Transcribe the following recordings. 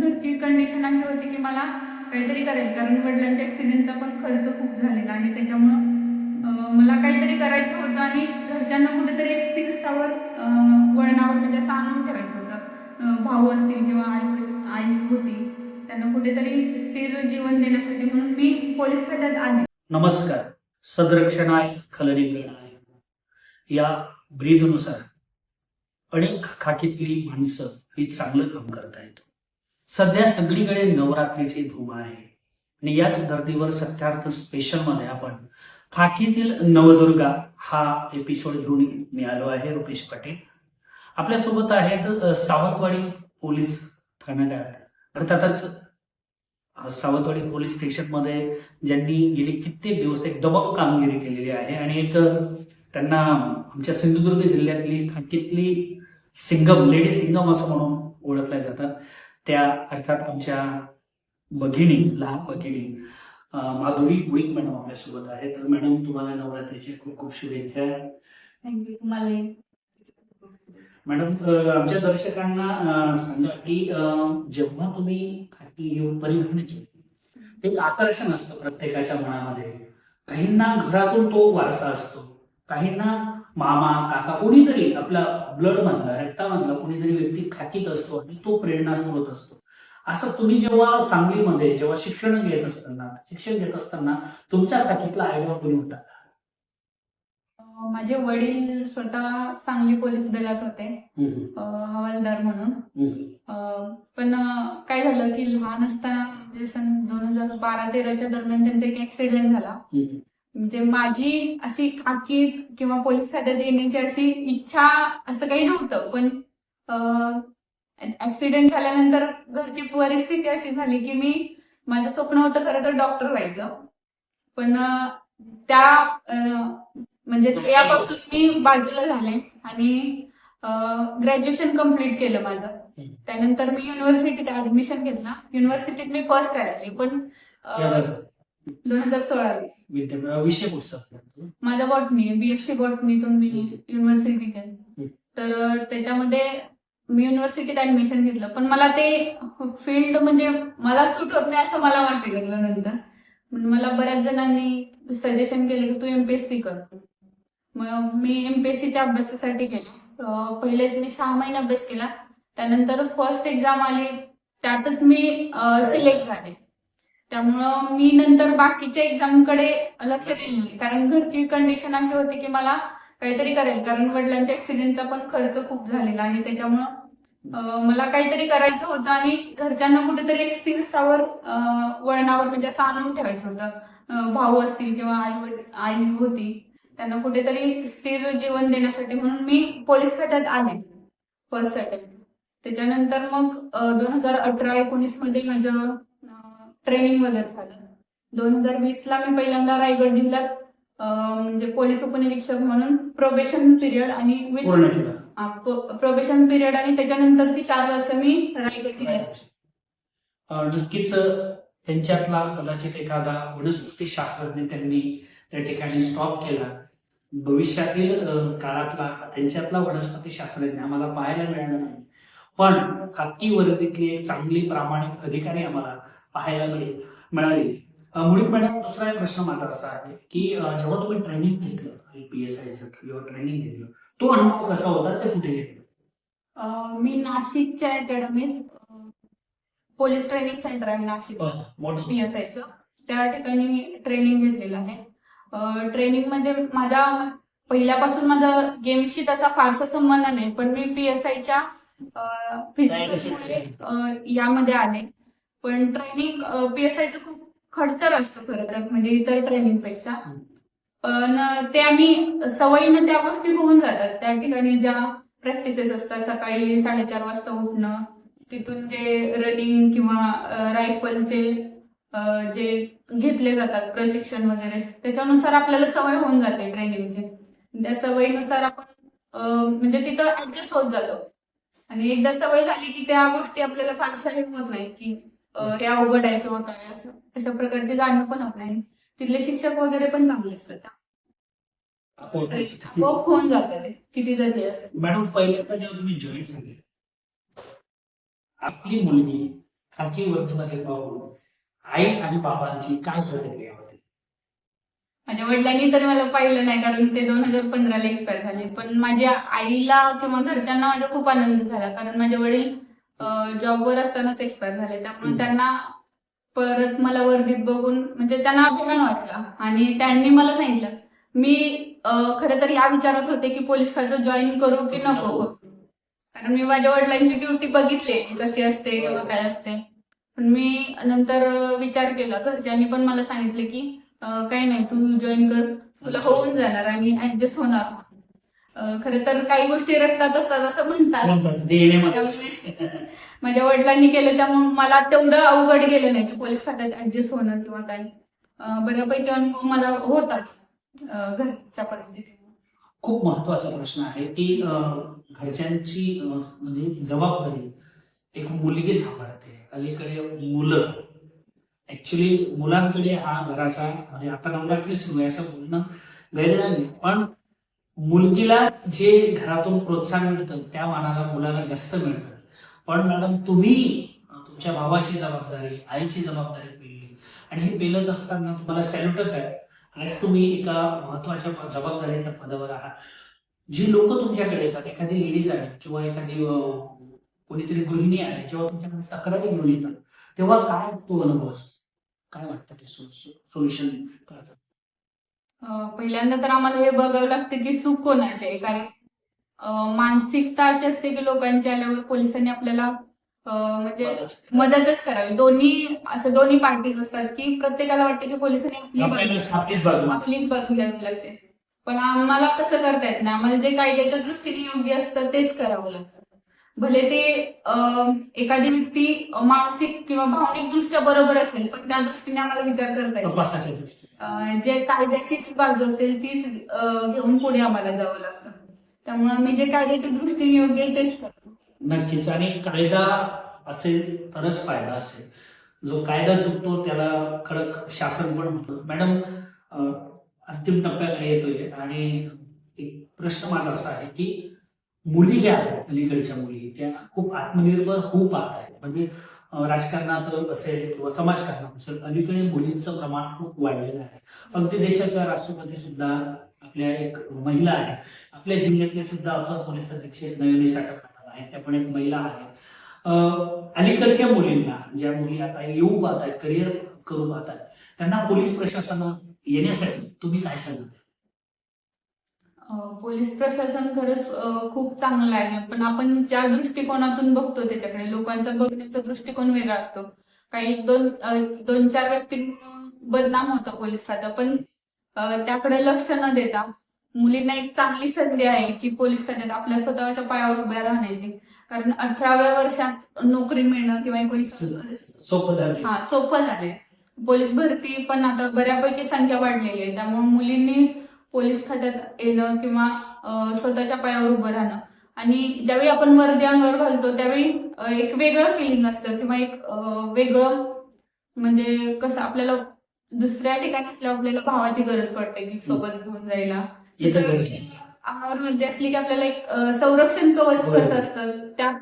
घरची कंडिशन अशी होती की मला काहीतरी करायचं कारण वडिलांच्या ॲक्सिडेंटचा पण खर्च खूप झालेला आणि त्याच्यामुळं मला काहीतरी करायचं होतं आणि घरच्यांना कुठेतरी एक स्थिर स्थावर वळणावर म्हणजे असं आणून ठेवायचं होतं. भाऊ असतील किंवा आई आई होती त्यांना कुठेतरी स्थिर जीवन देण्यासाठी म्हणून मी पोलीस खात्यात आले. नमस्कार. सदरक्षण आहे खलनीकरण आहे. या ब्रीदनुसार अनेक खाकीतली माणसं ही चांगलं काम करतायत. सध्या सगळीकडे नवरात्रीची धूम आहे. आणि याच धर्तीवर सत्यार्थ स्पेशलमध्ये आपण खाकीतील नवदुर्गा हा एपिसोड घेऊन मी आलो आहे रुपेश पाटील. आपल्यासोबत आहेत सावंतवाडी पोलीस ठाण्यात. अर्थातच सावंतवाडी पोलीस स्टेशनमध्ये ज्यांनी गेली कित्येक दिवस एक दबंग कामगिरी केलेली आहे आणि एक त्यांना आमच्या सिंधुदुर्ग जिल्ह्यातली खाकीतली सिंगम लेडी सिंगम असं म्हणून ओळखल्या जातात. त्या अर्थात आमच्या भगिनी लहान भगिनी माधुरी मुळीक मॅडम आपल्यासोबत आहेत. तर मॅडम तुम्हाला नवरात्रीच्या खूप खूप शुभेच्छा. मॅडम आमच्या दर्शकांना सांगा की जेव्हा तुम्ही खाकी घेऊन परिधान केली एक आकर्षण असतं प्रत्येकाच्या मनामध्ये. काहींना घरातून तो वारसा असतो. काहींना मामा काका कोणीतरी आपला ब्लड मधला रक्तामधला कोणीतरी व्यक्ती खाकीत असतो आणि तो प्रेरणास्त्रोत असतो. असं तुम्ही जेव्हा सांगलीमध्ये जेव्हा शिक्षण घेत असताना शिक्षण घेत असताना तुमच्या खाकीतला आयडिया कोणी होता? माझे वडील स्वतः सांगली पोलीस दलात होते हवालदार म्हणून. पण काय झालं की लहान असताना म्हणजे सन दोन हजार बारा तेराच्या दरम्यान त्यांचा एक ऍक्सिडेंट झाला. म्हणजे माझी अशी खाकी किंवा पोलीस खात्यात येण्याची अशी इच्छा असं काही नव्हतं. पण ऍक्सिडेंट झाल्यानंतर घरची परिस्थिती अशी झाली की मी माझं स्वप्न होतं खरं तर डॉक्टर व्हायचं. पण त्या म्हणजे यापासून मी बाजूला झाले आणि ग्रॅज्युएशन कंप्लीट केलं माझं. त्यानंतर मी युनिव्हर्सिटीत ऍडमिशन घेतलं. युनिव्हर्सिटीत मी फर्स्ट आले पण दोन हजार सोळाला. विद्या विषय पुढचा माझा बॉटनी बीएससी बॉटनीतून मी युनिव्हर्सिटी केली. तर त्याच्यामध्ये मी युनिव्हर्सिटीत ऍडमिशन घेतलं. पण मला ते फील्ड म्हणजे मला सूट होत नाही असं मला वाटायला लागलं नंतर. मला बऱ्याच जणांनी सजेशन केलं की तू एमपीएससी कर. मग मी एमपीएससीच्या अभ्यासासाठी गेले. अं, पहिलेच मी सहा महिने अभ्यास केला. त्यानंतर फर्स्ट एक्झाम आली. त्यातच मी सिलेक्ट झाले. त्यामुळं मी नंतर बाकीच्या एक्झामकडे लक्ष दिलं कारण घरची कंडिशन अशी होती की मला काहीतरी करेल. कारण वडिलांच्या ऍक्सिडेंटचा पण खर्च खूप झालेला आणि त्याच्यामुळं मला काहीतरी करायचं होतं आणि घरच्यांना कुठेतरी एक स्थिर स्थावर वळणावर म्हणजे असं आणून ठेवायचं होतं. भाऊ असतील किंवा आई आई होती त्यांना कुठेतरी स्थिर जीवन देण्यासाठी म्हणून मी पोलीस खात्यात आले. फर्स्ट अटेम्प्ट त्याच्यानंतर मग दोन हजार अठरा एकोणीसमध्ये माझं ट्रेनिंग वगैरे झालं. दोन हजार वीस ला मी पहिल्यांदा रायगड जिल्ह्यात म्हणजे पोलीस उपनिरीक्षक म्हणून प्रोबेशन पिरियड आणि प्रोबेशन पिरियड आणि त्याच्यानंतरची चार वर्ष मी रायगड जिल्ह्यात. नक्कीच त्यांच्यातला कदाचित एखादा वनस्पती शास्त्रज्ञ त्यांनी त्या ठिकाणी स्टॉप केला. भविष्यातील काळातला त्यांच्यातला वनस्पती शास्त्रज्ञ आम्हाला पाहायला मिळाला नाही. पण खाकी वर्दीतली एक चांगली प्रामाणिक अधिकारी आम्हाला पाहायला मिळेल मिळाली. मुळीक मॅडम दुसरा एक प्रश्न माझा असा आहे की जेव्हा तुम्ही ट्रेनिंग घेतलं पी एस आयचं किंवा ट्रेनिंग घेतलं तो अनुभव कसा होता ते कुठे घेतलं? मी नाशिकच्या अकॅडमीत पोलीस ट्रेनिंग सेंटर आहे नाशिक. पी एस आयचं त्या ठिकाणी ट्रेनिंग घेतलेलं आहे. ट्रेनिंगमध्ये माझा पहिल्यापासून माझा गेमशी तसा फारसा संबंध नाही पण मी पी एस आयच्या यामध्ये आले. पण ट्रेनिंग पी एस आयचं खूप खडतर असतं खरं तर म्हणजे इतर ट्रेनिंगपेक्षा. पण ते आम्ही सवयीनं त्या गोष्टी होऊन जातात. त्या ठिकाणी ज्या प्रॅक्टिसेस असतात सकाळी साडेचार वाजता उठणं तिथून जे रनिंग किंवा रायफलचे जे घेतले जातात प्रशिक्षण वगैरे त्याच्यानुसार आपल्याला सवय होऊन जाते ट्रेनिंगची त्या सवयीनुसार आपण म्हणजे तिथं ऍडजस्ट होत जातो. आणि एकदा सवय झाली की त्या गोष्टी आपल्याला फारशा हे होत नाही की हे अवघड आहे किंवा काय असं. अशा प्रकारची जाणीव पण नाही. तिथले शिक्षक वगैरे पण चांगले असतात. होऊन जातं ते. किती जरी असेल मॅडम पहिल्यांदा जेव्हा तुम्ही जॉईन झाले आपली मुलगी खाकी वर्दीमध्ये पाहून आई आणि बाबांची काय प्रतिक्रिया होती? माझ्या वडिलांनी तरी मला पाहिलं नाही कारण ते दोन हजार पंधराला एक्सपायर झाले. पण माझ्या आईला किंवा घरच्यांना माझा खूप आनंद झाला. कारण माझे वडील जॉबवर असतानाच एक्सपायर झाले. त्यामुळे. त्यांना परत मला वर्दीत बघून म्हणजे त्यांना अभिमान वाटला. आणि त्यांनी मला सांगितलं मी खरं तर या विचारात होते की पोलीस खातं जॉईन करू की नको. कारण मी माझ्या वडिलांची ड्युटी बघितली कशी असते किंवा काय असते. पण मी नंतर विचार केला. घरच्यांनी पण मला सांगितलं की काही नाही तू जॉईन कर. तुला होऊन जाणार आणि ऍडजस्ट होणार. खरं तर काही गोष्टी रक्तात असतात असं म्हणतात. त्यामुळे माझ्या वडिलांनी केलं त्यामुळे मला तेवढं अवघड गेलं नाही की पोलीस खात्यात ऍडजस्ट होणं किंवा काय. अं, बऱ्यापैकी अनुभव मला होताच घरच्या परिस्थितीत खूप महत्त्वाचा प्रश्न आहे की घरच्यांची म्हणजे जबाबदारी एक मुलगी सांभाळते. अलीकडे मुलं ऍक्च्युली मुलांकडे हा घराचा म्हणजे आता नवरात्री सुरू आहे असं बोलणं गैर नाही पण मुलगीला जे घरातून प्रोत्साहन मिळतं त्या मानाला मुलाला जास्त मिळतं. पण मॅडम तुम्ही तुमच्या भावाची जबाबदारी आईची जबाबदारी पेलली. आणि हे पेलत असताना तुम्हाला सॅल्यूटच आहे. आज तुम्ही एका महत्त्वाच्या जबाबदारीच्या पदावर आहात. जी लोक तुमच्याकडे येतात एखादी लेडीज आली किंवा एखादी कोणीतरी गृहिणी आली जेव्हा तुमच्याकडे तक्रारी घेऊन येतात तेव्हा काय तो अनुभव काय वाटतं ते सोल्युशन करतात? पहिल्यांदा तर आम्हाला हे बघावं लागतं की चूक कोणाची आहे? कारण मानसिकता अशी असते की लोकांची आल्यावर पोलिसांनी आपल्याला म्हणजे मदतच करावी. दोन्ही अशा दोन्ही पार्टीज असतात की प्रत्येकाला वाटते की पोलिसांनी आपली बाजू- आपलीच बाजू. घ्यावी लागते. पण आम्हाला तसं करता येत नाही. आम्हाला जे कायद्याच्या दृष्टीने योग्य असतं तेच करावं लागतं. भले ते अं, एखादी व्यक्ती मानसिक किंवा भावनिक दृष्ट्या बरोबर असेल पण त्या दृष्टीने आम्हाला विचार करता येईल. जे कायद्याची जी बाजू असेल तीच घेऊन पुढे आम्हाला जावं लागतं. त्यामुळे आम्ही जे कायद्याच्या दृष्टीने योग्य तेच करतो. नक्कीच. आणि कायदा असेल तरच फायदा असेल. जो कायदा चुकतो त्याला कडक शासन पण होतं मॅडम अंतिम टप्प्याला येतोय. आणि एक प्रश्न माझा असा आहे की मुली ज्या आहेत अलीकडच्या मुली त्या खूप आत्मनिर्भर होऊ पाहत आहेत म्हणजे राजकारणात असेल किंवा समाजकारणात असेल अलीकडे मुलींचं प्रमाण खूप वाढलेलं आहे. अगदी देशाच्या राष्ट्रपती सुद्धा आपल्या एक महिला आहे. आपल्या जिल्ह्यातले सुद्धा अपर पोलीस अधीक्षक नयनी साठक आहेत. त्या पण एक महिला आहे अलीकडच्या मुलींना ज्या मुली आता येऊ पाहत आहेत करिअर करू पाहत आहेत त्यांना पोलीस प्रशासनात येण्यासाठी तुम्ही काय सांगता? पोलीस प्रशासन खरंच खूप चांगलं आहे. पण आपण ज्या दृष्टिकोनातून बघतो त्याच्याकडे लोकांचा बघण्याचा दृष्टिकोन वेगळा असतो. काही दोन दोन चार व्यक्ती बदनाम होतं पोलीस खातं पण त्याकडे लक्ष न देता मुलींना एक चांगली संधी आहे की पोलीस खात्यात आपल्या स्वतःच्या पायावर उभ्या राहण्याची. कारण अठराव्या वर्षात नोकरी मिळणं किंवा एकोणीस सोपं झालं हा सोपं झालंय. पोलीस भरती पण आता बऱ्यापैकी संख्या वाढलेली आहे. त्यामुळे मुलींनी पोलीस खात्यात येणं किंवा स्वतःच्या पायावर उभं राहणं आणि ज्यावेळी आपण वर्दी अंगावर घालतो त्यावेळी एक वेगळं फिलिंग असतं किंवा एक वेगळं म्हणजे कसं आपल्याला दुसऱ्या ठिकाणी असल्यावर आपल्याला भावाची गरज पडते की सोबत घेऊन जायला. अंगावर वर्दी असली की आपल्याला एक संरक्षण कवच. कसं असतं त्या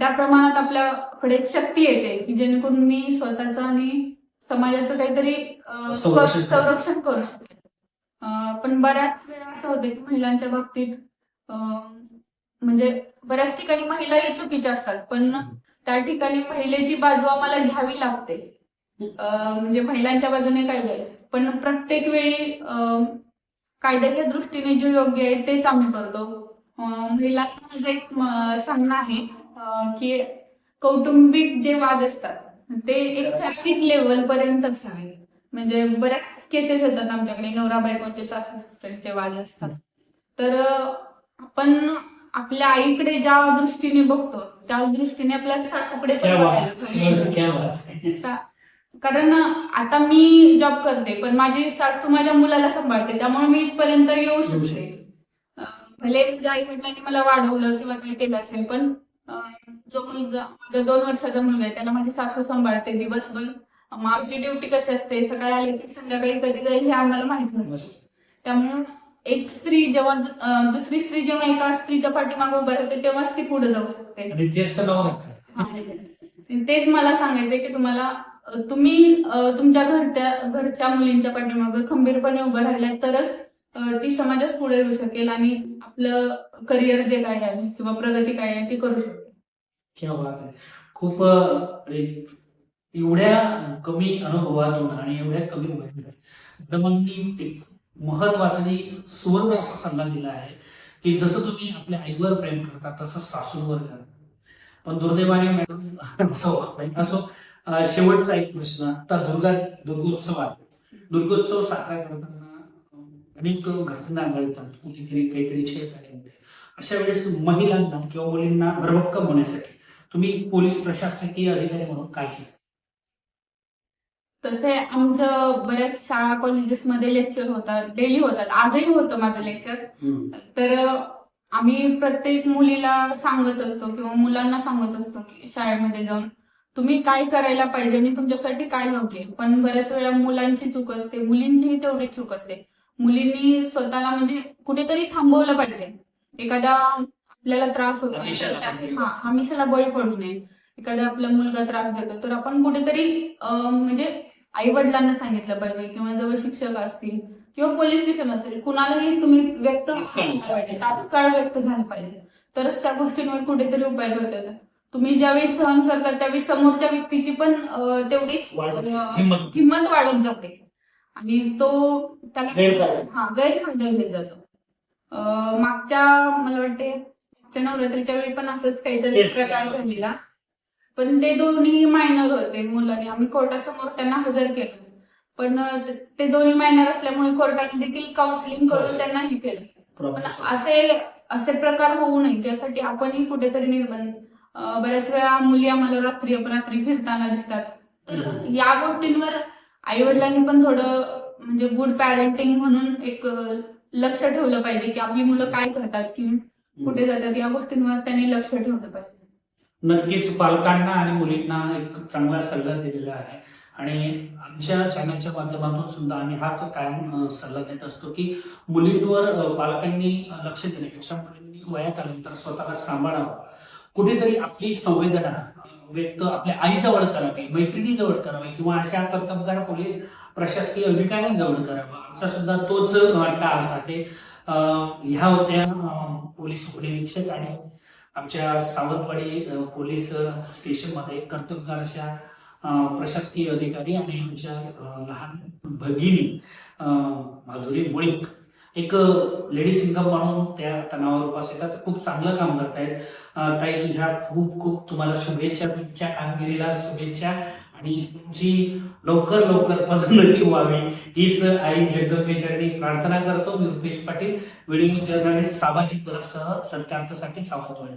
त्या प्रमाणात आपल्याकडे शक्ती येते की जेणेकरून मी स्वतःचं आणि समाजाचं काहीतरी संरक्षण कर- अं, पण बऱ्याच वेळा असं होतं की महिलांच्या बाबतीत म्हणजे बऱ्याच ठिकाणी महिलाही चुकीच्या असतात पण त्या ठिकाणी महिलेची बाजू आम्हाला घ्यावी लागते. म्हणजे महिलांच्या बाजूने काय जाईल पण प्रत्येक वेळी कायद्याच्या दृष्टीने जे योग्य आहे तेच आम्ही करतो. महिलांना माझं एक सांगणं आहे की कौटुंबिक जे वाद असतात ते एक लेवल पर्यंत असावे. म्हणजे बऱ्याच केसेस येतात आमच्याकडे. नवरा बायकोचे सासऱ्यांचे वाद असतात. तर आपण आपल्या आईकडे ज्या दृष्टीने बघतो त्या दृष्टीने आपल्या सासूकडे पण बघायला पाहिजे. कारण आता मी जॉब करते पण माझी सासू माझ्या मुलाला सांभाळते त्यामुळे मी इथपर्यंत येऊ शकते. भले आई वडिलांनी मला वाढवलं किंवा काय केलं असेल पण जो मुलगा माझा दोन वर्षाचा मुलगा आहे त्याला माझी सासू सांभाळते दिवसभर. मग आमची ड्युटी कशी असते? सकाळी आले की संध्याकाळी कधी जाईल हे आम्हाला माहीत नसतं. त्यामुळे एक स्त्री जेव्हा दुसरी स्त्री जेव्हा एका स्त्रीच्या पाठीमागे उभं राहते तेव्हाच ती पुढे जाऊ शकते. तेच मला सांगायचंय की तुम्हाला तुम्ही तुमच्या घरच्या घरच्या मुलींच्या पाठीमागे खंबीरपणे उभं राहिल्या तरच ती समाजात पुढे येऊ शकेल आणि आपलं करिअर जे काय आहे किंवा प्रगती काय आहे ती करू शकेल. क्या बात आहे. खूप एक- एवढ्या कमी अनुभवातून आणि एवढ्या कमी वयात एक महत्त्वाचा आणि सुवर्ण असा सल्ला दिला आहे की जसं तुम्ही आपल्या आईवर प्रेम करता तसं सासूंवर करा. पण दुर्दैवाने मॅडम हो, असो असो. शेवटचा एक प्रश्न आता दुर्गा दुर्गोत्सव आहे. दुर्गोत्सव साजरा करताना अनेक घटना घडतात कुठेतरी काहीतरी छेडछाड होते अशा वेळेस महिलांना किंवा मुलींना भरभक्कम होण्यासाठी तुम्ही पोलीस प्रशासकीय अधिकारी म्हणून काय सांगता? तसे आमचं बऱ्याच शाळा कॉलेजेसमध्ये लेक्चर होतात डेली होतात. आजही होतं माझं लेक्चर तर आम्ही प्रत्येक मुलीला सांगत असतो किंवा मुलांना सांगत असतो की शाळेमध्ये जाऊन तुम्ही काय करायला पाहिजे? आणि तुमच्यासाठी काय नव्हते. पण बऱ्याच वेळा मुलांची चूक असते मुलींचीही तेवढी चूक असते. मुलींनी स्वतःला म्हणजे कुठेतरी थांबवलं पाहिजे. एखादा आपल्याला त्रास होतो त्यास- बळी हा पडू नये. एखादा आपला मुलगा त्रास देतो तर आपण कुठेतरी म्हणजे आई वडिलांना सांगितलं पाहिजे किंवा जवळ शिक्षक असतील किंवा पोलीस स्टेशन असेल कुणालाही तुम्ही व्यक्त पाहिजे. तात्काळ व्यक्त झालं पाहिजे. तरच त्या गोष्टींवर कुठेतरी उपाय करता येतात तुम्ही ज्यावेळी सहन करता त्यावेळी समोरच्या व्यक्तीची पण तेवढीच हिंमत वाढत जाते. आणि तो त्याला. हा गैरफायदा घेत जातो. मागच्या मला वाटते मागच्या नवरात्रीच्या वेळी पण असंच काहीतरी. प्रकार झालेला. पण ते दोन्ही मायनर होते मुलांनी. आम्ही कोर्टासमोर त्यांना हजर केलं. पण ते- दोन्ही मायनर असल्यामुळे कोर्टाने देखील काउन्सिलिंग करून त्यांना हे केलं. पण असे असे प्रकार होऊ नये. त्यासाठी आपणही कुठेतरी निर्बंध. बऱ्याच वेळा मुली आम्हाला रात्री अपरात्री फिरताना दिसतात. तर. या गोष्टींवर आई वडिलांनी पण थोडं म्हणजे गुड पॅरेंटिंग म्हणून एक लक्ष ठेवलं पाहिजे की आपली मुलं काय करतात किंवा कुठे जातात. या गोष्टींवर त्यांनी लक्ष ठेवलं पाहिजे. नक्कीच पालकांना आणि मुलींना एक चांगला सल्ला दिलेला आहे. आणि आमच्या चॅनलच्या माध्यमातून सुद्धा आम्ही हाच कायम सल्ला देत असतो की मुलींवर पालकांनी लक्ष देण्यापेक्षा मुलींनी वयात आल्यानंतर स्वतःला सांभाळावं. कुठेतरी आपली संवेदना व्यक्त आपल्या आईजवळ करावी मैत्रिणीजवळ करावी किंवा अशा कर्तबगार पोलीस प्रशासकीय अधिकाऱ्यांजवळ करावा. आमचा सुद्धा तोच अ, टास आहे. ह्या होत्या पोलीस उपनिरीक्षक आणि आमच्या सावंतवाडी पोलीस स्टेशनमध्ये कर्तबगार अशा प्रशासकीय अधिकारी आणि आमच्या लहान भगिनी माधुरी मुळीक. एक लेडी सिंगम म्हणून त्या तणावावर उपास येतात. खूप चांगलं काम करतायत. ताई तुझ्या खूप खूप तुम्हाला शुभेच्छा तुमच्या कामगिरीला शुभेच्छा आणि तुमची लवकर लवकर पदोन्नती व्हावी. हीच आई जगदंबेचरणी प्रार्थना करतो मी रुपेश पाटील व्हिडिओ जर्नलिस्ट सामाजिक परबसह सत्यार्थसाठी सावंतवाडी.